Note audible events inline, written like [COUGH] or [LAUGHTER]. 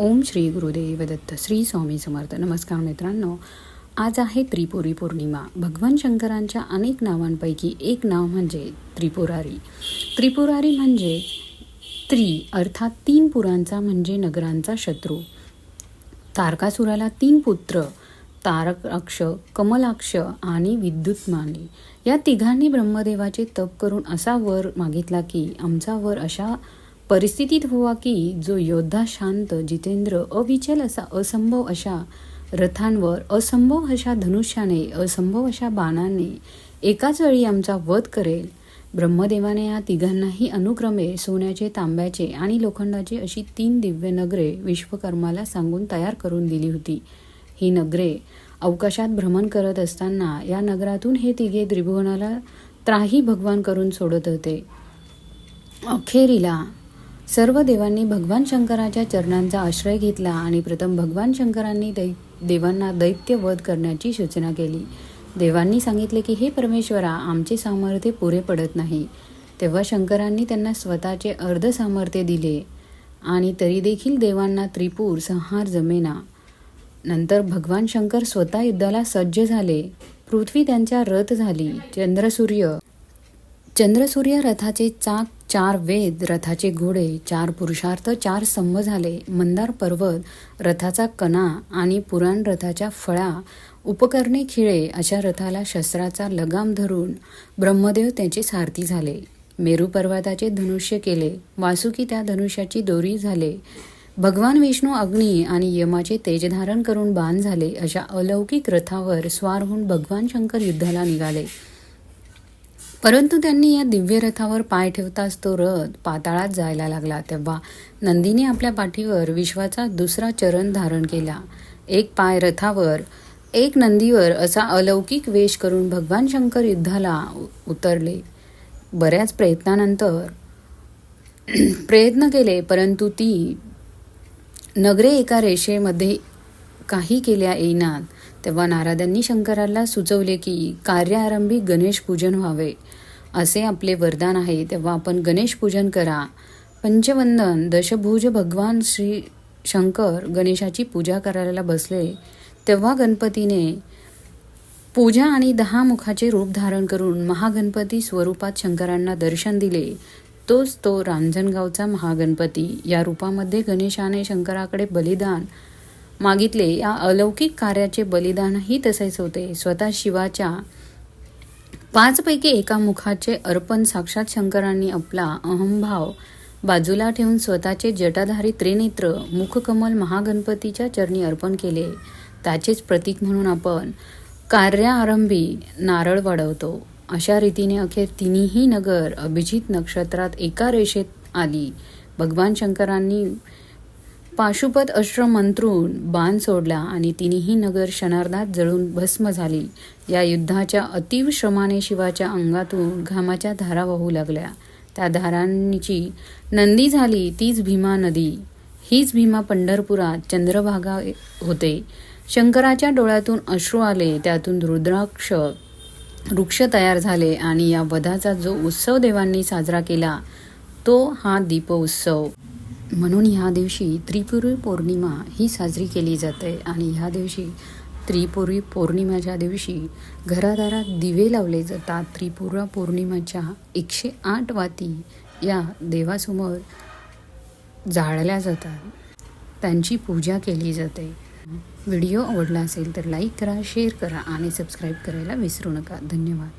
ओम श्री गुरुदेव दत्त श्री स्वामी समर्थ. नमस्कार मित्रांनो आज आहे त्रिपुरी पौर्णिमा. भगवान शंकरांच्या अनेक नावांपैकी एक नाव म्हणजे त्रिपुरारी. त्रिपुरारी म्हणजे त्रि अर्थात तीन पुरांचा म्हणजे नगरांचा शत्रू. तारकासुराला तीन पुत्र तारकाक्ष कमलाक्ष आणि विद्युतमानी या तिघांनी ब्रह्मदेवाचे तप करून असा वर मागितला की आमचा वर अशा परिस्थितीत होवा की जो योद्धा शांत जितेंद्र अविचल असा असंभव अशा रथांवर असंभव अशा धनुष्याने असंभव अशा बाणाने एकाच वेळी आमचा वध करेल. ब्रह्मदेवाने या तिघांनाही अनुक्रमे सोन्याचे तांब्याचे आणि लोखंडाचे अशी तीन दिव्य नगरे विश्वकर्माला सांगून तयार करून दिली होती. ही नगरे अवकाशात भ्रमण करत असताना या नगरातून हे तिघे त्रिभुवनाला त्राही भगवान करून सोडत होते. अखेरीला सर्व देवांनी भगवान शंकराच्या चरणांचा आश्रय घेतला आणि प्रथम भगवान शंकरांनी दै देवांना दैत्य वध करण्याची सूचना केली. देवांनी सांगितले की हे परमेश्वरा आमचे सामर्थ्य पुरे पडत नाही. तेव्हा शंकरांनी त्यांना स्वतःचे अर्ध सामर्थ्य दिले आणि तरी देखील देवांना त्रिपूर संहार जमेना. नंतर भगवान शंकर स्वतः युद्धाला सज्ज झाले. पृथ्वी त्यांच्या रथ झाली. चंद्रसूर्य चंद्रसूर्य रथाचे चाक चार वेद रथाचे घोडे चार पुरुषार्थ चार संभ झाले. मंदार पर्वत रथाचा कणा आणि पुराण रथाच्या फळा उपकरणे खिळे अशा रथाला शस्त्राचा लगाम धरून ब्रह्मदेव त्याचे सारथी झाले. मेरू पर्वताचे धनुष्य केले. वासुकी त्या धनुष्याची दोरी झाले. भगवान विष्णू अग्नी आणि यमाचे तेज धारण करून बाण झाले. अशा अलौकिक रथावर स्वार होऊन भगवान शंकर युद्धाला निघाले. परंतु त्यांनी या दिव्य रथावर पाय ठेवताच तो रथ पाताळात जायला लागला. तेव्हा नंदीने आपल्या पाठीवर विश्वाचा दुसरा चरण धारण केला. एक पाय रथावर एक नंदीवर असा अलौकिक वेश करून भगवान शंकर युद्धाला उतरले. बऱ्याच प्रयत्नानंतर [CLEARS THROAT] प्रयत्न केले परंतु ती नगरे एका रेषेमध्ये काही केल्या येईनात. तेव्हा नारदांनी शंकराला सुचवले की कार्यारंभी गणेश पूजन व्हावे. असे आपले वरदान आहे तेव्हा आपण गणेश पूजन करा. पंचवंदन दशभुज भगवान श्री शंकर गणेशाची पूजा करायला बसले. तेव्हा गणपतीने पूजा आणि दहा मुखाचे रूप धारण करून महागणपती स्वरूपात शंकरांना दर्शन दिले. तोच तो रांजणगावचा महागणपती. या रूपामध्ये गणेशाने शंकराकडे बलिदान मागितले. या अलौकिक कार्याचे बलिदानही तसेच होते. स्वतः शिवाच्या पाचपैकी एका मुखाचे अर्पण साक्षात शंकरांनी आपला अहंभाव बाजूला ठेवून स्वतःचे जटाधारी त्रिनेत्र मुखकमल महागणपतीच्या चरणी अर्पण केले. त्याचेच प्रतीक म्हणून आपण कार्यारंभी नारळ वाढवतो. अशा रीतीने अखेर तिन्ही नगर अभिजित नक्षत्रात एका रेषेत आली. भगवान शंकरांनी पाशुपत अश्र मंत्रून बाण सोडला आणि तिन्ही नगर क्षणार्धात जळून भस्म झाली. या युद्धाच्या अतीव श्रमाने शिवाच्या अंगातून घामाच्या धारा वाहू लागल्या. त्या धारांची नंदी झाली तीच भीमा नदी. हीच भीमा पंढरपुरात चंद्रभागा होते. शंकराच्या डोळ्यातून अश्रू आले त्यातून रुद्राक्ष वृक्ष तयार झाले आणि या वधाचा जो उत्सव देवांनी साजरा केला तो हा दीपोत्सव. म्हणून ह्या दिवशी त्रिपुरी पौर्णिमा ही साजरी केली जाते आणि ह्या दिवशी त्रिपुरी पौर्णिमाच्या दिवशी घरादारात दिवे लावले जातात. त्रिपुरा पौर्णिमेच्या एकशे आठ वाती या देवासमोर जाळल्या जातात. त्यांची पूजा केली जाते. व्हिडिओ आवडला असेल तर लाईक करा शेअर करा आणि सबस्क्राईब करायला विसरू नका. धन्यवाद.